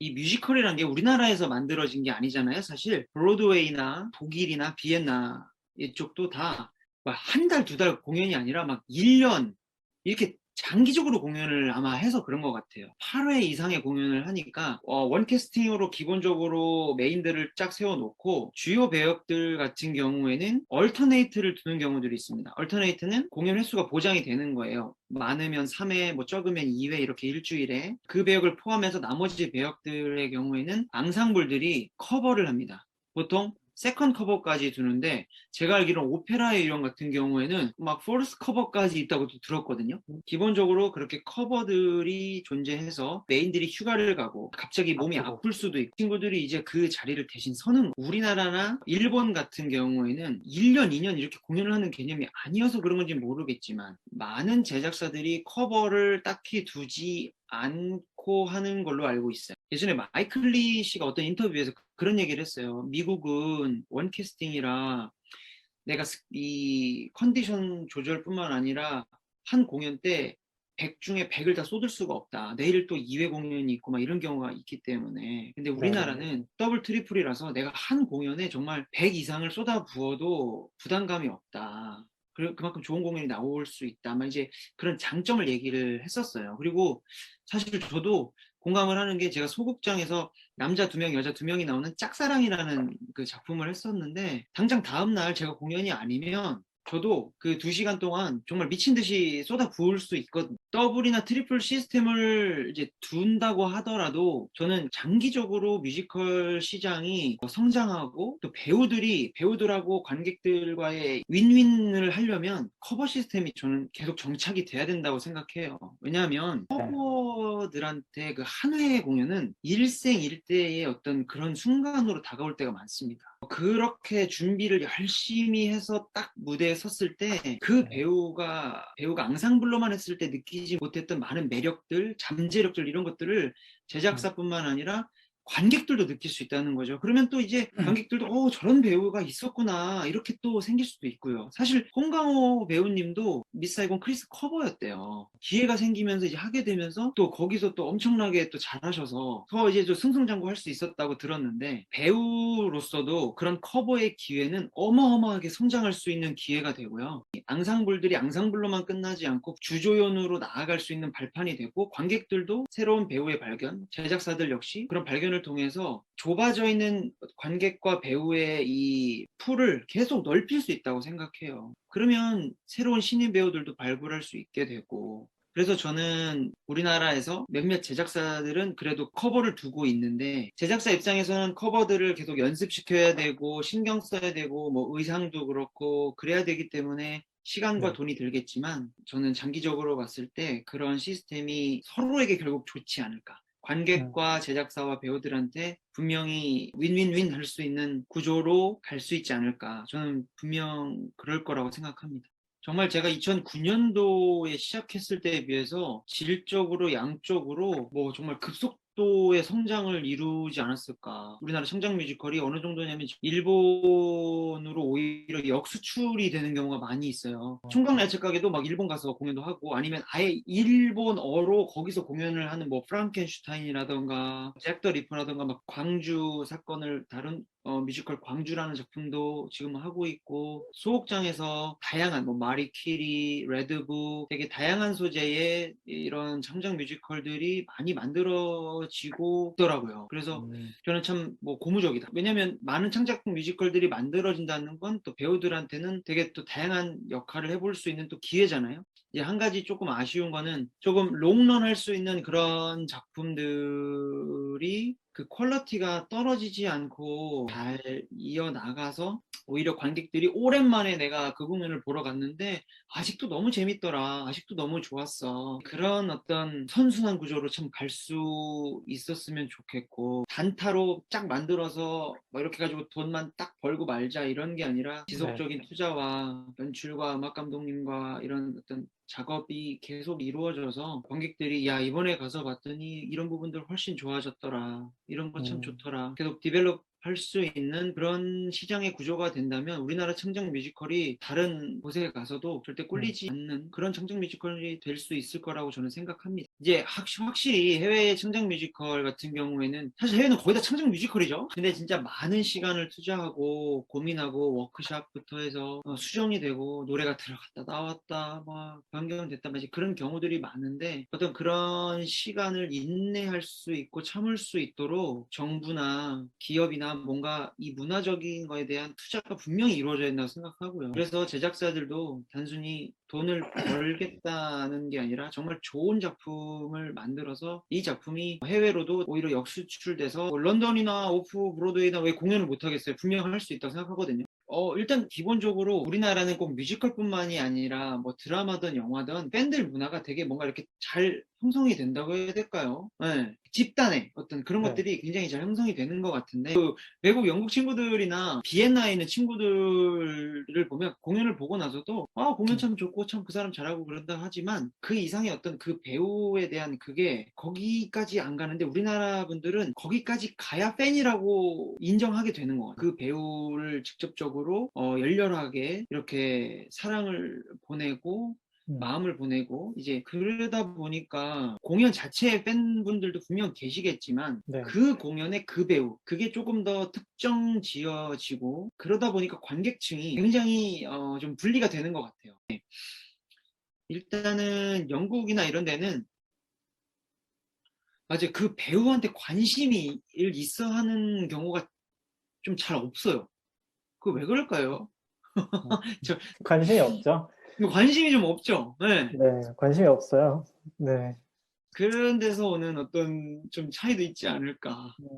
이 뮤지컬이란 게 우리나라에서 만들어진 게 아니잖아요. 사실 브로드웨이나 독일이나 비엔나 이쪽도 다 한 달, 두 달 공연이 아니라 막 1년 이렇게 장기적으로 공연을 아마 해서 그런 것 같아요. 8회 이상의 공연을 하니까 어, 원캐스팅으로 기본적으로 메인들을 쫙 세워놓고 주요 배역들 같은 경우에는 얼터네이트를 두는 경우들이 있습니다. 얼터네이트는 공연 횟수가 보장이 되는 거예요. 많으면 3회, 뭐 적으면 2회 이렇게 일주일에 그 배역을 포함해서 나머지 배역들의 경우에는 앙상블들이 커버를 합니다. 보통 세컨 커버까지 두는데 제가 알기로는 오페라의 이런 같은 경우에는 막 포르스 커버까지 있다고 들었거든요. 기본적으로 그렇게 커버들이 존재해서 메인들이 휴가를 가고 갑자기 몸이 아플 수도 있고 친구들이 이제 그 자리를 대신 서는 우리나라나 일본 같은 경우에는 1년, 2년 이렇게 공연을 하는 개념이 아니어서 그런 건지 모르겠지만 많은 제작사들이 커버를 딱히 두지 않고 하는 걸로 알고 있어요. 예전에 마이클리 씨가 어떤 인터뷰에서 그런 얘기를 했어요. 미국은 원캐스팅이라 내가 이 컨디션 조절뿐만 아니라 한 공연 때 100 중에 100을 다 쏟을 수가 없다. 내일 또 2회 공연이 있고 막 이런 경우가 있기 때문에. 근데 우리나라는 네. 더블 트리플이라서 내가 한 공연에 정말 100 이상을 쏟아 부어도 부담감이 없다. 그만큼 좋은 공연이 나올 수 있다. 막 이제 그런 장점을 얘기를 했었어요. 그리고 사실 저도 공감을 하는 게 제가 소극장에서 남자 두 명, 여자 두 명이 나오는 짝사랑이라는 그 작품을 했었는데 당장 다음 날 제가 공연이 아니면 저도 그 두 시간 동안 정말 미친 듯이 쏟아 부을 수 있거든요. 더블이나 트리플 시스템을 이제 둔다고 하더라도 저는 장기적으로 뮤지컬 시장이 성장하고 또 배우들이 배우들하고 관객들과의 윈윈을 하려면 커버 시스템이 저는 계속 정착이 돼야 된다고 생각해요. 왜냐하면 네. 커버 들한테 그 한 회의 공연은 일생일대의 어떤 그런 순간으로 다가올 때가 많습니다. 그렇게 준비를 열심히 해서 딱 무대에 섰을 때그 네. 배우가 배우가 앙상블로만 했을 때 느끼지 못했던 많은 매력들, 잠재력들 이런 것들을 제작사뿐만 아니라 관객들도 느낄 수 있다는 거죠. 그러면 또 이제 음. 관객들도 어 저런 배우가 있었구나 이렇게 또 생길 수도 있고요. 사실 홍강호 배우님도 미사이곤 크리스 커버였대요. 기회가 생기면서 이제 하게 되면서 또 거기서 또 엄청나게 또 잘하셔서 더 이제 좀 승승장구할 수 있었다고 들었는데 배우로서도 그런 커버의 기회는 어마어마하게 성장할 수 있는 기회가 되고요. 앙상블들이 앙상블로만 끝나지 않고 주조연으로 나아갈 수 있는 발판이 되고 관객들도 새로운 배우의 발견, 제작사들 역시 그런 발견을 통해서 좁아져 있는 관객과 배우의 이 풀을 계속 넓힐 수 있다고 생각해요. 그러면 새로운 신인 배우들도 발굴할 수 있게 되고 그래서 저는 우리나라에서 몇몇 제작사들은 그래도 커버를 두고 있는데 제작사 입장에서는 커버들을 계속 연습시켜야 되고 신경 써야 되고 뭐 의상도 그렇고 그래야 되기 때문에 시간과 네. 돈이 들겠지만 저는 장기적으로 봤을 때 그런 시스템이 서로에게 결국 좋지 않을까. 관객과 음. 제작사와 배우들한테 분명히 윈윈윈 할 수 있는 구조로 갈 수 있지 않을까. 저는 분명 그럴 거라고 생각합니다. 정말 제가 2009년도에 시작했을 때에 비해서 질적으로 양적으로 뭐 정말 급속 정도의 성장을 이루지 않았을까. 우리나라 성장 뮤지컬이 어느 정도냐면 일본으로 오히려 역수출이 되는 경우가 많이 있어요. 총각 야채 가게도 막 일본 가서 공연도 하고 아니면 아예 일본어로 거기서 공연을 하는 뭐 프랑켄슈타인이라던가 잭더 리퍼라던가 막 광주 사건을 다룬 어, 뮤지컬 광주라는 작품도 지금 하고 있고 소극장에서 다양한 뭐 마리 퀴리, 레드북 되게 다양한 소재의 이런 창작 뮤지컬들이 많이 만들어지고 있더라고요. 그래서 음. 저는 참 뭐 고무적이다. 왜냐하면 많은 창작 뮤지컬들이 만들어진다는 건 또 배우들한테는 되게 또 다양한 역할을 해볼 수 있는 또 기회잖아요. 이제 한 가지 조금 아쉬운 거는 조금 롱런 할 수 있는 그런 작품들이 그 퀄러티가 떨어지지 않고 잘 이어나가서 오히려 관객들이 오랜만에 내가 그 공연을 보러 갔는데 아직도 너무 재밌더라. 아직도 너무 좋았어. 그런 어떤 선순환 구조로 참 갈 수 있었으면 좋겠고 단타로 쫙 만들어서 뭐 이렇게 가지고 돈만 딱 벌고 말자 이런 게 아니라 지속적인 네. 투자와 연출과 음악 감독님과 이런 어떤 작업이 계속 이루어져서 관객들이 야 이번에 가서 봤더니 이런 부분들 훨씬 좋아졌더라 이런 거참 음. 좋더라 계속 디벨롭 할 수 있는 그런 시장의 구조가 된다면 우리나라 청정 뮤지컬이 다른 곳에 가서도 절대 꿀리지 않는 그런 청정 뮤지컬이 될 수 있을 거라고 저는 생각합니다. 이제 확, 확실히 해외 청정 뮤지컬 같은 경우에는 사실 해외는 거의 다 청정 뮤지컬이죠. 근데 진짜 많은 시간을 투자하고 고민하고 워크샵부터 해서 어, 수정이 되고 노래가 들어갔다 나왔다 막 변경됐다 막 그런 경우들이 많은데 어떤 그런 시간을 인내할 수 있고 참을 수 있도록 정부나 기업이나 뭔가 이 문화적인 거에 대한 투자가 분명히 이루어져야 된다고 생각하고요. 그래서 제작사들도 단순히 돈을 벌겠다는 게 아니라 정말 좋은 작품을 만들어서 이 작품이 해외로도 오히려 역수출돼서 뭐 런던이나 오프 브로드웨이나 왜 공연을 못 하겠어요? 분명 할수 있다고 생각하거든요. 어, 일단 기본적으로 우리나라는 꼭 뮤지컬뿐만이 아니라 뭐 드라마든 영화든 팬들 문화가 되게 뭔가 이렇게 잘 형성이 된다고 해야 될까요? 네. 집단의 어떤 그런 네. 것들이 굉장히 잘 형성이 되는 것 같은데 그 외국 영국 친구들이나 비엔나에 있는 친구들을 보면 공연을 보고 나서도 아 공연 참 좋고 참 그 사람 잘하고 그런다 하지만 그 이상의 어떤 그 배우에 대한 그게 거기까지 안 가는데 우리나라 분들은 거기까지 가야 팬이라고 인정하게 되는 것 같아요. 그 배우를 직접적으로 어, 열렬하게 이렇게 사랑을 보내고 음. 마음을 보내고 이제 그러다 보니까 공연 자체의 팬분들도 분명 계시겠지만 네. 그 공연의 그 배우 그게 조금 더 특정 지어지고 그러다 보니까 관객층이 굉장히 어, 좀 분리가 되는 것 같아요. 네. 일단은 영국이나 이런 데는 맞아요. 그 배우한테 관심이 있어 하는 경우가 좀 잘 없어요. 그 왜 그럴까요? 관심이 없죠. 관심이 좀 없죠. 네. 네, 관심이 없어요. 네. 그런 데서 오는 어떤 좀 차이도 있지 않을까. 네.